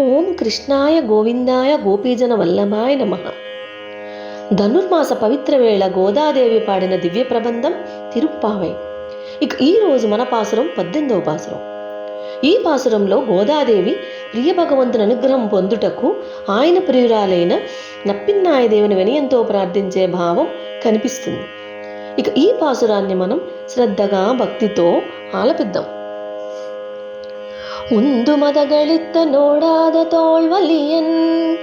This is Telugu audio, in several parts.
ఓం కృష్ణాయ గోవిందాయ గోపీజన వల్లభాయ నమ. ధనుర్మాస పవిత్ర వేళ గోదాదేవి పాడిన దివ్య ప్రబంధం తిరుప్పావై. ఇక ఈ రోజు మన పాసురం పద్దెనిమిదవ పాసురం. ఈ పాసురంలో గోదాదేవి ప్రియ భగవంతుని అనుగ్రహం పొందుటకు ఆయన ప్రియురాలైన నప్పిన్నాయదేవిని వినయంతో ప్రార్థించే భావం కనిపిస్తుంది. ఇక ఈ పాసురాన్ని మనం శ్రద్ధగా భక్తితో ఆలపిద్దాం. உந்து மதகளித்த நோடாத தோல்வலியன்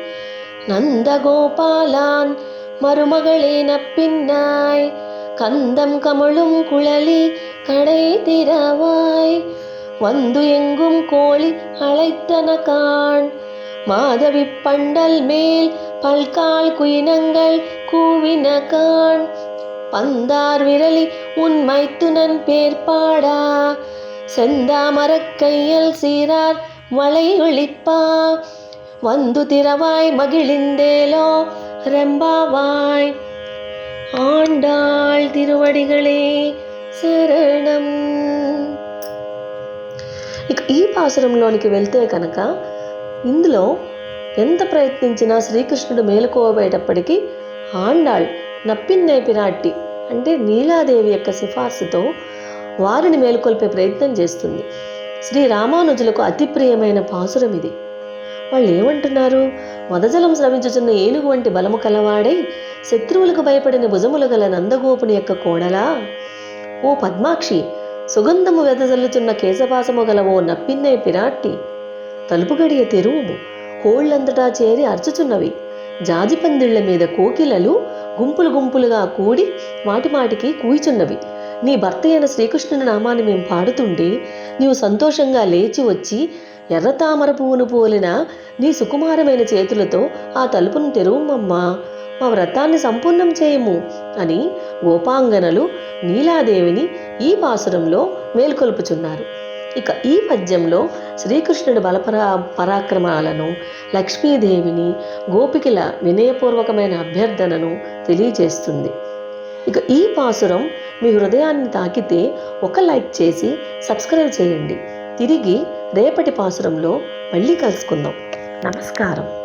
நந்தகோபாலான் மருமகளே நப்பின்னாய். கந்தம் கமழும் குழலி கடை திறவாய். வந்து எங்கும் கோழி அழைத்தன காண். மாதவி பண்டல் மேல் பல்கால் குயினங்கள் கூவின காண். பந்தார் விரலி உன் மைத்துனன் பேர்பாடா. செந்தாமரக்கையில் சீரார் மலையொழிப்பா வந்து திறவாய் மகிழ்ந்தேலோ ரெம்பாவாய். ஆண்டாள் திருவடிகளே శరణం ఇక ఈ పాసురంలోనికి వెళ్తే కనుక ఇందులో ఎంత ప్రయత్నించినా శ్రీకృష్ణుడు మేలుకోబోయేటప్పటికీ ఆండాళ్ నప్పిన్నై పిరాట్టి అంటే నీలాదేవి యొక్క సిఫార్సుతో వారిని మేలుకొల్పే ప్రయత్నం చేస్తుంది. శ్రీ రామానుజులకు అతి ప్రియమైన పాసురం ఇది. వాళ్ళు ఏమంటున్నారు? మదజలం స్రవించుచున్న ఏనుగు వంటి బలము కలవాడై శత్రువులకు భయపడిన భుజములు గల నందగోపుని యొక్క కోడలా? ఓ పద్మాక్షి సుగంధము వెదజల్లుచున్న కేశపాసము గల ఓ నప్పిన్నే పిరాట్టి తలుపు గడియ తెరువుము కోళ్ళంతటా చేరి అర్చుచున్నవి. జాజిపందిళ్ళ మీద కోకిలలు గుంపులు గుంపులుగా కూడి మాటిమాటికి కూయిచున్నవి. నీ భర్త అయిన శ్రీకృష్ణుని నామాన్ని మేము పాడుతుంటే నీవు సంతోషంగా లేచి వచ్చి ఎర్రతామర పువ్వును పోలిన నీ సుకుమారమైన చేతులతో ఆ తలుపును తెరువుమమ్మా మా వ్రతాన్ని సంపూర్ణం చేయము అని గోపాంగనలు నీలాదేవిని ఈ పాసురంలో మేల్కొల్పుచున్నారు. ఇక ఈ పద్యంలో శ్రీకృష్ణుడి బలపరా పరాక్రమాలను లక్ష్మీదేవిని గోపికల వినయపూర్వకమైన అభ్యర్థనను తెలియజేస్తుంది. ఇక ఈ పాసురం మీ హృదయాన్ని తాకితే ఒక లైక్ చేసి సబ్స్క్రైబ్ చేయండి. తిరిగి రేపటి పాసురంలో మళ్ళీ కలుసుకుందాం. నమస్కారం.